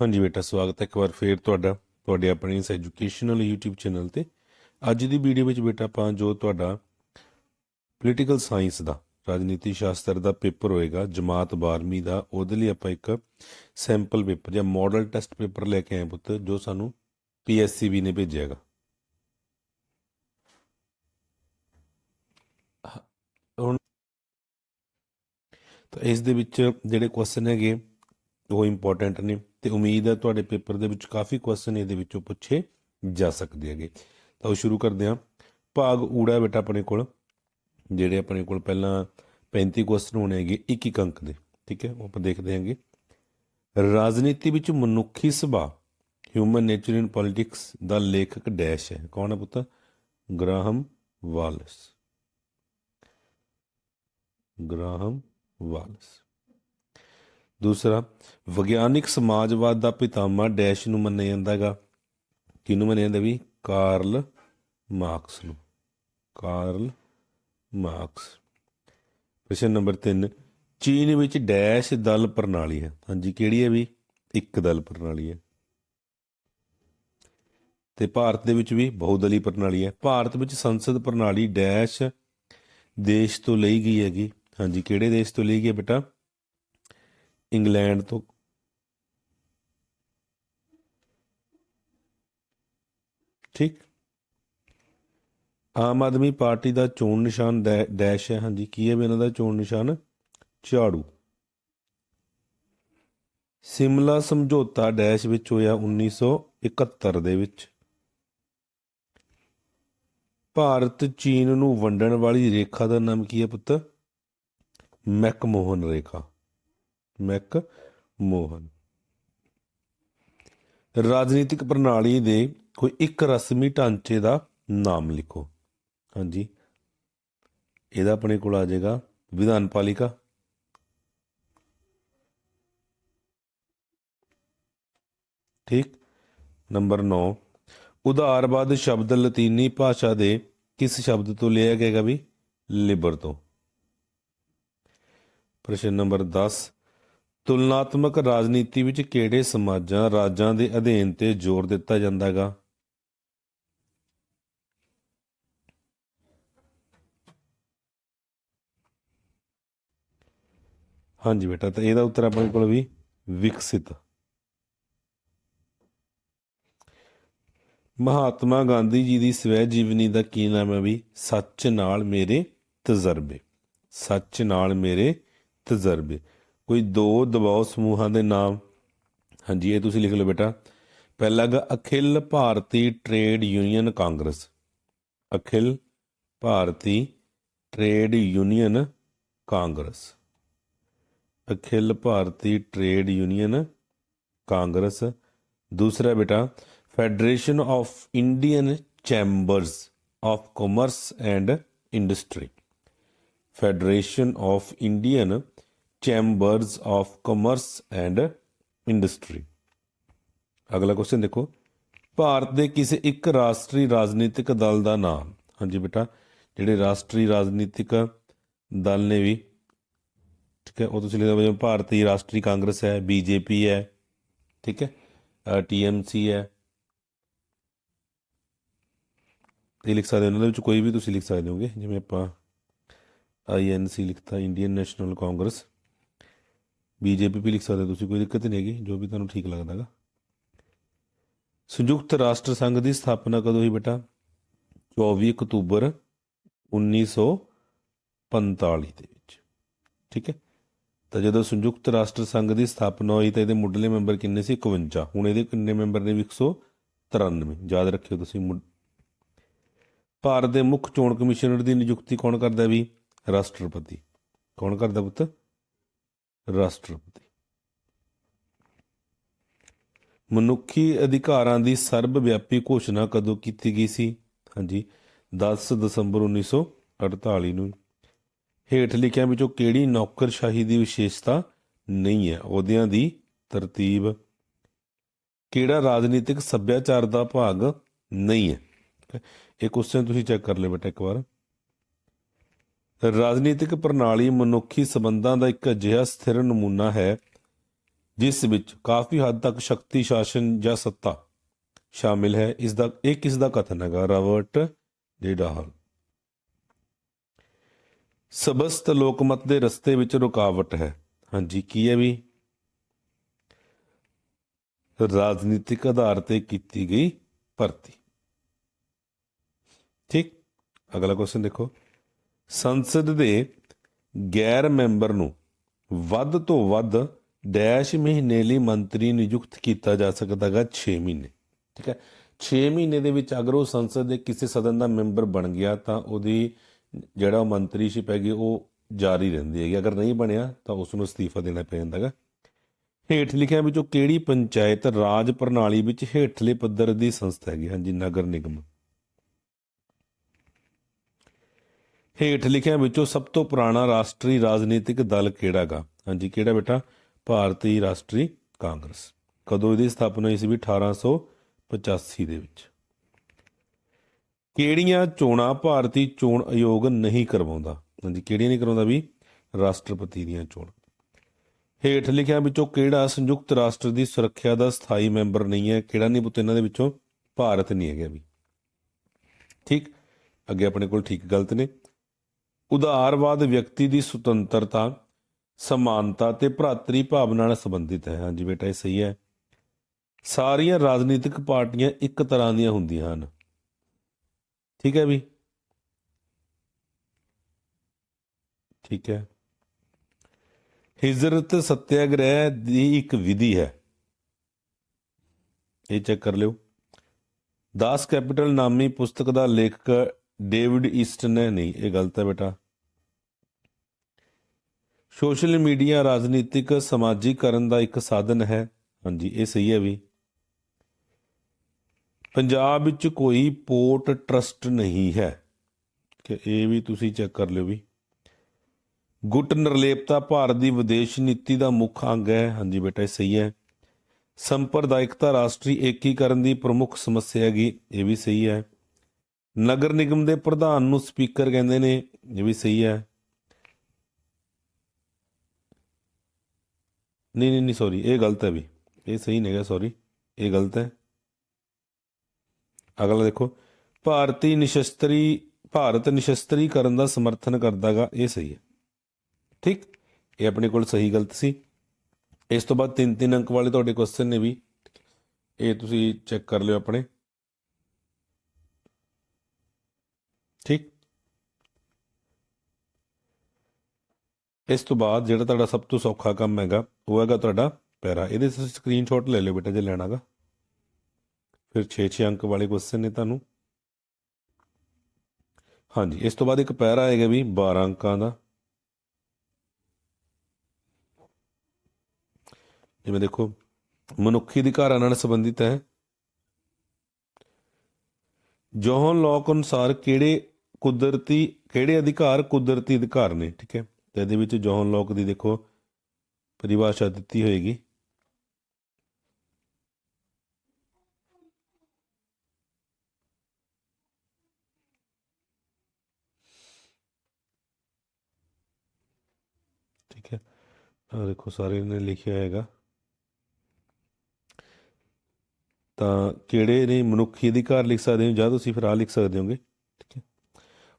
ਹਾਂਜੀ ਬੇਟਾ, ਸਵਾਗਤ ਹੈ ਇੱਕ ਵਾਰ ਫੇਰ ਤੁਹਾਡਾ, ਤੁਹਾਡੇ ਆਪਣੇ ਇਸ ਐਜੂਕੇਸ਼ਨਲ YouTube ਚੈਨਲ ਤੇ। ਅੱਜ ਦੀ ਵੀਡੀਓ ਵਿੱਚ ਬੇਟਾ ਆਪਾਂ ਜੋ ਤੁਹਾਡਾ ਪੋਲੀਟੀਕਲ ਸਾਇੰਸ ਦਾ, ਰਾਜਨੀਤੀ ਸ਼ਾਸਤਰ ਦਾ ਪੇਪਰ ਹੋਏਗਾ, ਜਮਾਤ 12ਵੀਂ ਦਾ, ਉਹਦੇ ਲਈ ਆਪਾਂ ਇੱਕ ਸੈਂਪਲ ਪੇਪਰ ਜਾਂ ਮਾਡਲ ਟੈਸਟ ਪੇਪਰ ਲੈ ਕੇ ਆਏ ਪੁੱਤ, ਜੋ ਸਾਨੂੰ PSCB ਨੇ ਭੇਜਿਆਗਾ ਹੁਣ ਤਾਂ ਇਸ ਦੇ ਵਿੱਚ ਜਿਹੜੇ ਕੁਐਸਚਨ ਹੈਗੇ ਉਹ ਇੰਪੋਰਟੈਂਟ ਨੇ ਤੇ ਉਮੀਦ ਹੈ ਤੁਹਾਡੇ ਪੇਪਰ ਦੇ ਵਿੱਚ ਕਾਫੀ ਕੁਐਸਚਨ ਇਹਦੇ ਵਿੱਚੋਂ ਪੁੱਛੇ ਜਾ ਸਕਦੇ ਹੈਗੇ। ਤਾਂ ਉਹ ਸ਼ੁਰੂ ਕਰਦੇ ਹਾਂ। ਭਾਗ ਊੜਾ ਬੇਟਾ ਆਪਣੇ ਕੋਲ। ਜਿਹੜੇ ਆਪਣੇ ਕੋਲ ਪਹਿਲਾਂ 35 ਕੁਐਸਚਨ ਹੋਣੇ ਹੈਗੇ, ਇੱਕ ਇੱਕ ਅੰਕ ਦੇ। ਠੀਕ ਹੈ, ਉਹ ਆਪਾਂ ਦੇਖਦੇ ਹਾਂਗੇ। ਰਾਜਨੀਤੀ ਵਿੱਚ ਮਨੁੱਖੀ ਸੁਭਾਅ ਹਿਊਮਨ ਨੇਚਰ ਇਨ ਪੋਲਿਟਿਕਸ ਦਾ ਲੇਖਕ ਡੈਸ਼ ਹੈ। ਕੌਣ ਹੈ ਪੁੱਤ? Graham Wallas. Graham Wallas. ਦੂਸਰਾ, ਵਿਗਿਆਨਿਕ ਸਮਾਜਵਾਦ ਦਾ ਪਿਤਾਮਾ ਡੈਸ਼ ਨੂੰ ਮੰਨਿਆ ਜਾਂਦਾ ਹੈਗਾ ਕਿਹਨੂੰ ਮੰਨਿਆ ਜਾਂਦਾ ਵੀ? ਕਾਰਲ ਮਾਰਕਸ ਨੂੰ। Karl Marx. ਪ੍ਰਸ਼ਨ ਨੰਬਰ 3 ਚੀਨ ਵਿੱਚ ਡੈਸ਼ ਦਲ ਪ੍ਰਣਾਲੀ ਹੈ। ਹਾਂਜੀ, ਕਿਹੜੀ ਹੈ ਵੀ? ਇੱਕ ਦਲ ਪ੍ਰਣਾਲੀ ਹੈ। ਤੇ ਭਾਰਤ ਦੇ ਵਿੱਚ ਵੀ ਬਹੁਦਲੀ ਪ੍ਰਣਾਲੀ ਹੈ। ਭਾਰਤ ਵਿੱਚ ਸੰਸਦ ਪ੍ਰਣਾਲੀ ਡੈਸ਼ ਦੇਸ਼ ਤੋਂ ਲਈ ਗਈ ਹੈਗੀ। ਹਾਂਜੀ, ਕਿਹੜੇ ਦੇਸ਼ ਤੋਂ ਲਈ ਗਈ ਹੈ ਬੇਟਾ? ਇੰਗਲੈਂਡ ਤੋਂ। ਠੀਕ। ਆਮ ਆਦਮੀ ਪਾਰਟੀ ਦਾ ਚੋਣ ਨਿਸ਼ਾਨ ਡੈਸ਼ ਹੈ। ਹਾਂਜੀ, ਕੀ ਹੈ ਵੀ ਇਹਨਾਂ ਦਾ ਚੋਣ ਨਿਸ਼ਾਨ? ਝਾੜੂ। ਸਿਮਲਾ ਸਮਝੌਤਾ ਡੈਸ਼ ਵਿੱਚ ਹੋਇਆ 1971 ਦੇ ਵਿੱਚ। ਭਾਰਤ ਚੀਨ ਨੂੰ ਵੰਡਣ ਵਾਲੀ ਰੇਖਾ ਦਾ ਨਾਮ ਕੀ ਹੈ ਪੁੱਤ? ਮੈਕਮੋਹਨ ਰੇਖਾ। ਮੈਕ ਮੋਹਨ ਰਾਜਨੀਤਿਕ ਪ੍ਰਣਾਲੀ ਦੇ ਕੋਈ ਇੱਕ ਰਸਮੀ ਢਾਂਚੇ ਦਾ ਨਾਮ ਲਿਖੋ। ਹਾਂਜੀ। ਇਹਦਾ ਆਪਣੇ ਕੋਲ ਆ ਜਾਏਗਾ ਵਿਧਾਨ ਪਾਲਿਕਾ। ਠੀਕ। ਨੰਬਰ 9 ਉਦਾਰਵਾਦ ਸ਼ਬਦ ਲਤੀਨੀ ਭਾਸ਼ਾ ਦੇ ਕਿਸ ਸ਼ਬਦ ਤੋਂ ਲਿਆ ਗਿਆ ਵੀ? ਲਿਬਰ ਤੋਂ। ਪ੍ਰਸ਼ਨ ਨੰਬਰ 10 ਤੁਲਨਾਤਮਕ ਰਾਜਨੀਤੀ ਵਿੱਚ ਕਿਹੜੇ ਸਮਾਜਾਂ ਰਾਜਾਂ ਦੇ ਅਧੀਨ ਤੇ ਜ਼ੋਰ ਦਿੱਤਾ ਜਾਂਦਾ ਹੈਗਾ? ਹਾਂਜੀ ਬੇਟਾ, ਤਾਂ ਇਹਦਾ ਉੱਤਰ ਆਪਣੇ ਕੋਲ ਵੀ ਵਿਕਸਿਤ। ਮਹਾਤਮਾ ਗਾਂਧੀ ਜੀ ਦੀ ਸਵੈ ਜੀਵਨੀ ਦਾ ਕੀ ਨਾਮ ਹੈ ਵੀ? ਸੱਚ ਨਾਲ ਮੇਰੇ ਤਜਰਬੇ। ਸੱਚ ਨਾਲ ਮੇਰੇ ਤਜਰਬੇ। ਕੋਈ ਦੋ ਦਬਾਅ ਸਮੂਹਾਂ ਦੇ ਨਾਮ। ਹਾਂਜੀ, ਇਹ ਤੁਸੀਂ ਲਿਖ ਲਓ ਬੇਟਾ। ਪਹਿਲਾ ਹੈਗਾ Akhil Bharatiya trade union Congress. Akhil Bharatiya trade union Congress. Akhil Bharatiya trade union Congress. ਦੂਸਰਾ ਬੇਟਾ, federation of Indian chambers of commerce and industry. Federation of Indian chambers of commerce and industry ਅਗਲਾ question ਦੇਖੋ। ਭਾਰਤ ਦੇ ਕਿਸੇ ਇੱਕ ਰਾਸ਼ਟਰੀ ਰਾਜਨੀਤਿਕ ਦਲ ਦਾ ਨਾਮ। ਹਾਂਜੀ ਬੇਟਾ, ਜਿਹੜੇ ਰਾਸ਼ਟਰੀ ਰਾਜਨੀਤਿਕ ਦਲ ਨੇ ਵੀ, ਠੀਕ ਹੈ, ਉਹ ਤੁਸੀਂ ਲਿਖ ਜਿਵੇਂ ਭਾਰਤੀ ਰਾਸ਼ਟਰੀ ਕਾਂਗਰਸ ਹੈ, ਬੀਜੇਪੀ ਹੈ, ਠੀਕ ਹੈ ਟੀਐਮਸੀ ਹੈ। ਇਹ ਲਿਖ ਸਕਦੇ ਹੋ ਉਹਨਾਂ ਦੇ ਵਿੱਚ ਕੋਈ ਵੀ ਤੁਸੀਂ ਲਿਖ ਸਕਦੇ ਹੋਗੇ, ਜਿਵੇਂ ਆਪਾਂ ਆਈਐਨਸੀ ਲਿਖਤਾ ਇੰਡੀਅਨ ਨੈਸ਼ਨਲ ਕਾਂਗਰਸ ਬੀਜੇਪੀ ਵੀ ਲਿਖ ਸਕਦੇ ਹੋ ਤੁਸੀਂ, ਕੋਈ ਦਿੱਕਤ ਨਹੀਂ ਹੈਗੀ, ਜੋ ਵੀ ਤੁਹਾਨੂੰ ਠੀਕ ਲੱਗਦਾ ਹੈਗਾ। ਸੰਯੁਕਤ ਰਾਸ਼ਟਰ ਸੰਘ ਦੀ ਸਥਾਪਨਾ ਕਦੋਂ ਹੋਈ ਬੇਟਾ? 24 ਅਕਤੂਬਰ 1945 ਦੇ ਵਿੱਚ। ਠੀਕ ਹੈ? ਤਾਂ ਜਦੋਂ ਸੰਯੁਕਤ ਰਾਸ਼ਟਰ ਸੰਘ ਦੀ ਸਥਾਪਨਾ ਹੋਈ ਤਾਂ ਇਹਦੇ ਮੁੱਢਲੇ ਮੈਂਬਰ ਕਿੰਨੇ ਸੀ? 51 ਹੁਣ ਇਹਦੇ ਕਿੰਨੇ ਮੈਂਬਰ ਨੇ ਵੀ? 193 ਯਾਦ ਰੱਖਿਓ ਤੁਸੀਂ ਭਾਰਤ ਦੇ ਮੁੱਖ ਚੋਣ ਕਮਿਸ਼ਨਰ ਦੀ ਨਿਯੁਕਤੀ ਕੌਣ ਕਰਦਾ ਵੀ? ਰਾਸ਼ਟਰਪਤੀ। ਕੌਣ ਕਰਦਾ ਪੁੱਤ? ਰਾਸ਼ਟਰਪਤੀ। ਮਨੁੱਖੀ ਅਧਿਕਾਰਾਂ ਦੀ ਸਰਬ ਵਿਆਪੀ ਘੋਸ਼ਣਾ ਕਦੋਂ ਕੀਤੀ ਗਈ ਸੀ? ਹਾਂਜੀ 10 ਦਸੰਬਰ 1948 ਨੂੰ। ਹੇਠ ਲਿਖਿਆਂ ਵਿੱਚੋਂ ਕਿਹੜੀ ਨੌਕਰਸ਼ਾਹੀ ਦੀ ਵਿਸ਼ੇਸ਼ਤਾ ਨਹੀਂ ਹੈ? ਅਹੁਦਿਆਂ ਦੀ ਤਰਤੀਬ। ਕਿਹੜਾ ਰਾਜਨੀਤਿਕ ਸੱਭਿਆਚਾਰ ਦਾ ਭਾਗ ਨਹੀਂ ਹੈ? ਇਹ ਕੁਐਸਚਨ ਤੁਸੀਂ ਚੈੱਕ ਕਰ ਲਿਓ ਬੇਟਾ ਇੱਕ ਵਾਰ। ਰਾਜਨੀਤਿਕ ਪ੍ਰਣਾਲੀ ਮਨੁੱਖੀ ਸਬੰਧਾਂ ਦਾ ਇੱਕ ਅਜਿਹਾ ਸਥਿਰ ਨਮੂਨਾ ਹੈ, ਜਿਸ ਵਿੱਚ ਕਾਫੀ ਹੱਦ ਤੱਕ ਸ਼ਕਤੀ, ਸ਼ਾਸਨ ਜਾਂ ਸੱਤਾ ਸ਼ਾਮਿਲ ਹੈ। ਇਸ ਦਾ, ਇਹ ਕਿਸ ਦਾ ਕਥਨ ਹੈਗਾ? ਰਾਬਰਟ ਡੇਡਾਹਲ ਸਬਸਤ ਲੋਕਮਤ ਦੇ ਰਸਤੇ ਵਿੱਚ ਰੁਕਾਵਟ ਹੈ। ਹਾਂਜੀ, ਕੀ ਹੈ ਵੀ? ਰਾਜਨੀਤਿਕ ਆਧਾਰ ਤੇ ਕੀਤੀ ਗਈ ਭਰਤੀ। ਠੀਕ? ਅਗਲਾ ਕੁਐਸਚਨ ਦੇਖੋ। ਸੰਸਦ ਦੇ ਗੈਰ ਮੈਂਬਰ ਨੂੰ ਵੱਧ ਤੋਂ ਵੱਧ ਡੈਸ਼ ਮਹੀਨੇ ਲਈ ਮੰਤਰੀ ਨਿਯੁਕਤ ਕੀਤਾ ਜਾ ਸਕਦਾ ਹੈਗਾ 6 ਮਹੀਨੇ, ਠੀਕ ਹੈ? 6 ਮਹੀਨੇ ਦੇ ਵਿੱਚ ਅਗਰ ਉਹ ਸੰਸਦ ਦੇ ਕਿਸੇ ਸਦਨ ਦਾ ਮੈਂਬਰ ਬਣ ਗਿਆ ਤਾਂ ਉਹਦੀ ਜਿਹੜਾ ਉਹ ਮੰਤਰੀਸ਼ਿਪ ਹੈਗੀ ਉਹ ਜਾਰੀ ਰਹਿੰਦੀ ਹੈਗੀ। ਅਗਰ ਨਹੀਂ ਬਣਿਆ ਤਾਂ ਉਸ ਨੂੰ ਅਸਤੀਫਾ ਦੇਣਾ ਪੈ ਜਾਂਦਾ ਹੈਗਾ। ਹੇਠ ਲਿਖਿਆਂ ਵਿੱਚੋਂ ਕਿਹੜੀ ਪੰਚਾਇਤ ਰਾਜ ਪ੍ਰਣਾਲੀ ਵਿੱਚ ਹੇਠਲੇ ਪੱਧਰ ਦੀ ਸੰਸਥਾ ਹੈਗੀ? ਹਾਂਜੀ, ਨਗਰ ਨਿਗਮ। ਹੇਠ ਲਿਖਿਆਂ ਵਿੱਚੋਂ ਸਭ ਤੋਂ ਪੁਰਾਣਾ ਰਾਸ਼ਟਰੀ ਰਾਜਨੀਤਿਕ ਦਲ ਕਿਹੜਾ ਗਾ ਹਾਂਜੀ, ਕਿਹੜਾ ਬੇਟਾ? ਭਾਰਤੀ ਰਾਸ਼ਟਰੀ ਕਾਂਗਰਸ। ਕਦੋਂ ਇਹਦੀ ਸਥਾਪਨਾ ਹੋਈ ਸੀ ਵੀ 1885 ਦੇ ਵਿੱਚ? ਕਿਹੜੀਆਂ ਚੋਣਾਂ ਭਾਰਤੀ ਚੋਣ ਆਯੋਗ ਨਹੀਂ ਕਰਵਾਉਂਦਾ? ਹਾਂਜੀ, ਕਿਹੜੀਆਂ ਨਹੀਂ ਕਰਵਾਉਂਦਾ ਵੀ? ਰਾਸ਼ਟਰਪਤੀ ਦੀਆਂ ਚੋਣ। ਹੇਠ ਲਿਖਿਆਂ ਵਿੱਚੋਂ ਕਿਹੜਾ ਸੰਯੁਕਤ ਰਾਸ਼ਟਰ ਦੀ ਸੁਰੱਖਿਆ ਦਾ ਸਥਾਈ ਮੈਂਬਰ ਨਹੀਂ ਹੈ? ਕਿਹੜਾ ਨਹੀਂ ਪੁੱਤ ਇਹਨਾਂ ਦੇ ਵਿੱਚੋਂ? ਭਾਰਤ ਨਹੀਂ ਹੈਗਾ ਵੀ। ਠੀਕ? ਅੱਗੇ ਆਪਣੇ ਕੋਲ ਠੀਕ ਗਲਤ ਨੇ। ਉਦਾਰਵਾਦ ਵਿਅਕਤੀ ਦੀ ਸੁਤੰਤਰਤਾ, ਸਮਾਨਤਾ ਤੇ ਭਰਾਤਰੀ ਭਾਵਨਾ ਨਾਲ ਸੰਬੰਧਿਤ ਹੈ। ਹਾਂਜੀ ਬੇਟਾ, ਇਹ ਸਹੀ ਹੈ। ਸਾਰੀਆਂ ਰਾਜਨੀਤਿਕ ਪਾਰਟੀਆਂ ਇੱਕ ਤਰ੍ਹਾਂ ਦੀਆਂ ਹੁੰਦੀਆਂ ਹਨ। ਠੀਕ ਹੈ ਵੀ? ਠੀਕ ਹੈ। ਹਿਜਰਤ ਸਤਿਆਗ੍ਰਹਿ ਦੀ ਇੱਕ ਵਿਧੀ ਹੈ। ਇਹ ਚੈੱਕ ਕਰ ਲਿਓ। ਦਾਸ ਕੈਪੀਟਲ ਨਾਮੀ ਪੁਸਤਕ ਦਾ ਲੇਖਕ ਡੇਵਿਡ ਈਸਟਨ ਹੈ ਨਹੀਂ, ਇਹ ਗਲਤ ਹੈ ਬੇਟਾ। ਸੋਸ਼ਲ ਮੀਡੀਆ ਰਾਜਨੀਤਿਕ ਸਮਾਜੀਕਰਨ ਦਾ ਇੱਕ ਸਾਧਨ ਹੈ। ਹਾਂਜੀ, ਇਹ ਸਹੀ ਹੈ ਵੀ। ਪੰਜਾਬ ਵਿੱਚ ਕੋਈ ਪੋਰਟ ਟਰਸਟ ਨਹੀਂ ਹੈ। ਕਿ ਇਹ ਵੀ ਤੁਸੀਂ ਚੈੱਕ ਕਰ ਲਿਓ ਵੀ। ਗੁੱਟ ਨਿਰਲੇਪਤਾ ਭਾਰਤ ਦੀ ਵਿਦੇਸ਼ ਨੀਤੀ ਦਾ ਮੁੱਖ ਅੰਗ ਹੈ। ਹਾਂਜੀ ਬੇਟਾ, ਇਹ ਸਹੀ ਹੈ। ਸੰਪਰਦਾਇਕਤਾ ਰਾਸ਼ਟਰੀ ਏਕੀਕਰਨ ਦੀ ਪ੍ਰਮੁੱਖ ਸਮੱਸਿਆ ਹੈਗੀ, ਇਹ ਵੀ ਸਹੀ ਹੈ। ਨਗਰ ਨਿਗਮ ਦੇ ਪ੍ਰਧਾਨ ਨੂੰ ਸਪੀਕਰ ਕਹਿੰਦੇ ਨੇ, ਇਹ ਵੀ ਸਹੀ ਹੈ। ਨਹੀਂ ਨਹੀਂ ਨਹੀਂ ਸੌਰੀ ਇਹ ਗਲਤ ਹੈ ਵੀ। ਇਹ ਸਹੀ ਨਹੀਂ ਹੈਗਾ ਸੌਰੀ ਇਹ ਗਲਤ ਹੈ। ਅਗਲਾ ਦੇਖੋ, ਭਾਰਤੀ ਨਿਸ਼ਸਤਰੀ, ਭਾਰਤ ਨਿਸ਼ਸਤਰੀਕਰਨ ਦਾ ਸਮਰਥਨ ਕਰਦਾਗਾ, ਇਹ ਸਹੀ ਹੈ। ਠੀਕ? ਇਹ ਆਪਣੇ ਕੋਲ ਸਹੀ ਗਲਤ ਸੀ। ਇਸ ਤੋਂ ਬਾਅਦ ਤਿੰਨ ਤਿੰਨ ਅੰਕ ਵਾਲੇ ਤੁਹਾਡੇ ਕੁਐਸਚਨ ਨੇ ਵੀ। ਇਹ ਤੁਸੀਂ ਚੈੱਕ ਕਰ ਲਿਓ ਆਪਣੇ। ਠੀਕ? ਇਸ ਤੋਂ ਬਾਅਦ ਜਿਹੜਾ ਤੁਹਾਡਾ ਸਭ ਤੋਂ ਸੌਖਾ ਕੰਮ ਹੈਗਾ, ਉਹ ਹੈਗਾ ਤੁਹਾਡਾ ਪੈਰਾ। ਇਹਦੇ ਤੁਸੀਂ ਸਕਰੀਨਸ਼ਾਟ ਲੈ ਲਿਓ ਬੇਟਾ ਜੇ ਲੈਣਾਗਾ ਫਿਰ 6-6 ਅੰਕ ਵਾਲੇ ਕੁਐਸਚਨ ਨੇ ਤੁਹਾਨੂੰ। ਹਾਂਜੀ, ਇਸ ਤੋਂ ਬਾਅਦ ਇੱਕ ਪੈਰਾ ਆਏਗਾ ਵੀ 12 ਅੰਕਾਂ ਦਾ। ਜਿਵੇਂ ਦੇਖੋ, ਮਨੁੱਖੀ ਅਧਿਕਾਰਾਂ ਨਾਲ ਸੰਬੰਧਿਤ ਹੈ। ਜੋਹਨ ਲੋਕ ਅਨੁਸਾਰ ਕਿਹੜੇ ਕੁਦਰਤੀ, ਕਿਹੜੇ ਅਧਿਕਾਰ ਕੁਦਰਤੀ ਅਧਿਕਾਰ ਨੇ, ਠੀਕ ਹੈ? ਤੇ ਇਹਦੇ ਵਿੱਚ ਜੋਹਨ ਲੌਕ ਦੀ ਦੇਖੋ ਪਰਿਭਾਸ਼ਾ ਦਿੱਤੀ ਹੋਏਗੀ। ਠੀਕ ਹੈ। ਆ ਦੇਖੋ, ਸਾਰੇ ਨੇ ਲਿਖਿਆ ਹੈਗਾ ਤਾਂ ਕਿਹੜੇ ਨੇ ਮਨੁੱਖੀ ਅਧਿਕਾਰ ਲਿਖ ਸਕਦੇ ਹੋ ਜਾਂ ਤੁਸੀਂ ਫਿਰ ਆ ਲਿਖ ਸਕਦੇ ਹੋਗੇ?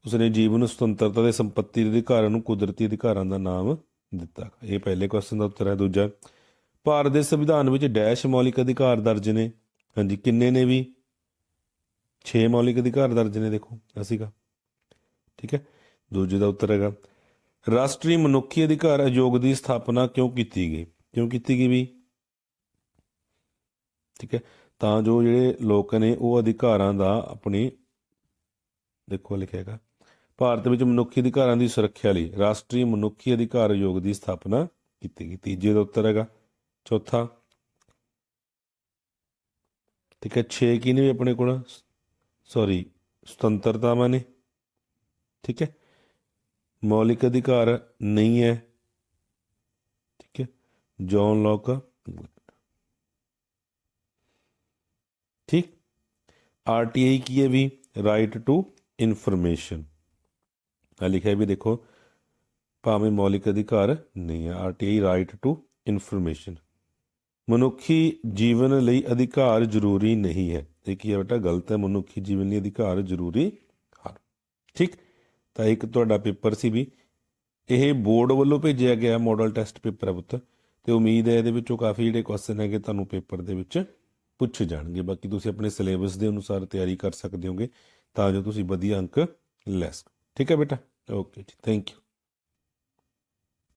ਉਸਨੇ ਜੀਵਨ ਸੁਤੰਤਰਤਾ ਦੇ ਸੰਪਤੀ ਦੇ ਅਧਿਕਾਰਾਂ ਨੂੰ ਕੁਦਰਤੀ ਅਧਿਕਾਰਾਂ ਦਾ ਨਾਮ ਦਿੱਤਾ। ਇਹ ਪਹਿਲੇ ਕੁਐਸਚਨ ਦਾ ਉੱਤਰ ਹੈ। ਦੂਜਾ, ਭਾਰਤ ਦੇ ਸੰਵਿਧਾਨ ਵਿੱਚ ਡੈਸ਼ ਮੌਲਿਕ ਅਧਿਕਾਰ ਦਰਜ ਨੇ। ਹਾਂਜੀ, ਕਿੰਨੇ ਨੇ ਵੀ? 6 ਮੌਲਿਕ ਅਧਿਕਾਰ ਦਰਜ ਨੇ, ਦੇਖੋ ਅਸੀਗਾ ਠੀਕ ਹੈ? ਦੂਜੇ ਦਾ ਉੱਤਰ ਹੈਗਾ, ਰਾਸ਼ਟਰੀ ਮਨੁੱਖੀ ਅਧਿਕਾਰ ਆਯੋਗ ਦੀ ਸਥਾਪਨਾ ਕਿਉਂ ਕੀਤੀ ਗਈ? ਕਿਉਂ ਕੀਤੀ ਗਈ ਵੀ? ਠੀਕ ਹੈ? ਤਾਂ ਜੋ ਜਿਹੜੇ ਲੋਕ ਨੇ, ਉਹ ਅਧਿਕਾਰਾਂ ਦਾ ਆਪਣੀ, ਦੇਖੋ, ਲਿਖਿਆ ਹੈਗਾ। ਭਾਰਤ ਵਿੱਚ ਮਨੁੱਖੀ ਅਧਿਕਾਰਾਂ ਦੀ ਸੁਰੱਖਿਆ ਲਈ ਰਾਸ਼ਟਰੀ ਮਨੁੱਖੀ ਅਧਿਕਾਰ ਆਯੋਗ ਦੀ ਸਥਾਪਨਾ ਕੀਤੀ ਗਈ। ਤੀਜੇ ਦਾ ਉੱਤਰ ਹੈਗਾ। ਚੌਥਾ। ਠੀਕ ਹੈ 6 ਕੀ ਨੇ ਵੀ ਆਪਣੇ ਕੋਲ? ਸੌਰੀ ਸੁਤੰਤਰਤਾਵਾਂ ਨੇ। ਠੀਕ ਹੈ। ਮੌਲਿਕ ਅਧਿਕਾਰ ਨਹੀਂ ਹੈ। ਠੀਕ ਹੈ। John Locke. ਠੀਕ। ਆਰਟੀਆਈ ਕੀ ਹੈ ਵੀ? Right to information. ਆ ਲਿਖਿਆ ਵੀ ਦੇਖੋ, ਭਾਵੇਂ ਮੌਲਿਕ ਅਧਿਕਾਰ ਨਹੀਂ ਹੈ ਆਰਟੀਆਈ ਰਾਈਟ ਟੂ ਇਨਫੋਰਮੇਸ਼ਨ ਮਨੁੱਖੀ ਜੀਵਨ ਲਈ ਅਧਿਕਾਰ ਜ਼ਰੂਰੀ ਨਹੀਂ ਹੈ। ਇਹ ਕੀ ਹੈ ਬੇਟਾ? ਗਲਤ ਹੈ, ਮਨੁੱਖੀ ਜੀਵਨ ਲਈ ਅਧਿਕਾਰ ਜ਼ਰੂਰੀ ਹਨ। ਠੀਕ? ਤਾਂ ਇੱਕ ਤੁਹਾਡਾ ਪੇਪਰ ਸੀ ਵੀ ਇਹ ਬੋਰਡ ਵੱਲੋਂ ਭੇਜਿਆ ਗਿਆ ਮਾਡਲ ਟੈਸਟ ਪੇਪਰ ਹੈ ਪੁੱਤ। ਤੇ ਉਮੀਦ ਹੈ ਇਹਦੇ ਵਿੱਚੋਂ ਕਾਫੀ ਜਿਹੜੇ ਕੁਐਸਚਨ ਹੈਗੇ ਤੁਹਾਨੂੰ ਪੇਪਰ ਦੇ ਵਿੱਚ ਪੁੱਛੇ ਜਾਣਗੇ। ਬਾਕੀ ਤੁਸੀਂ ਆਪਣੇ ਸਿਲੇਬਸ ਦੇ ਅਨੁਸਾਰ ਤਿਆਰੀ ਕਰ ਸਕਦੇ ਹੋਗੇ, ਤਾਂ ਜੋ ਤੁਸੀਂ ਵਧੀਆ ਅੰਕ ਲੈ ਸਕੋ। ਠੀਕ ਹੈ ਬੇਟਾ? ਓਕੇ ਜੀ ਥੈਂਕ ਯੂ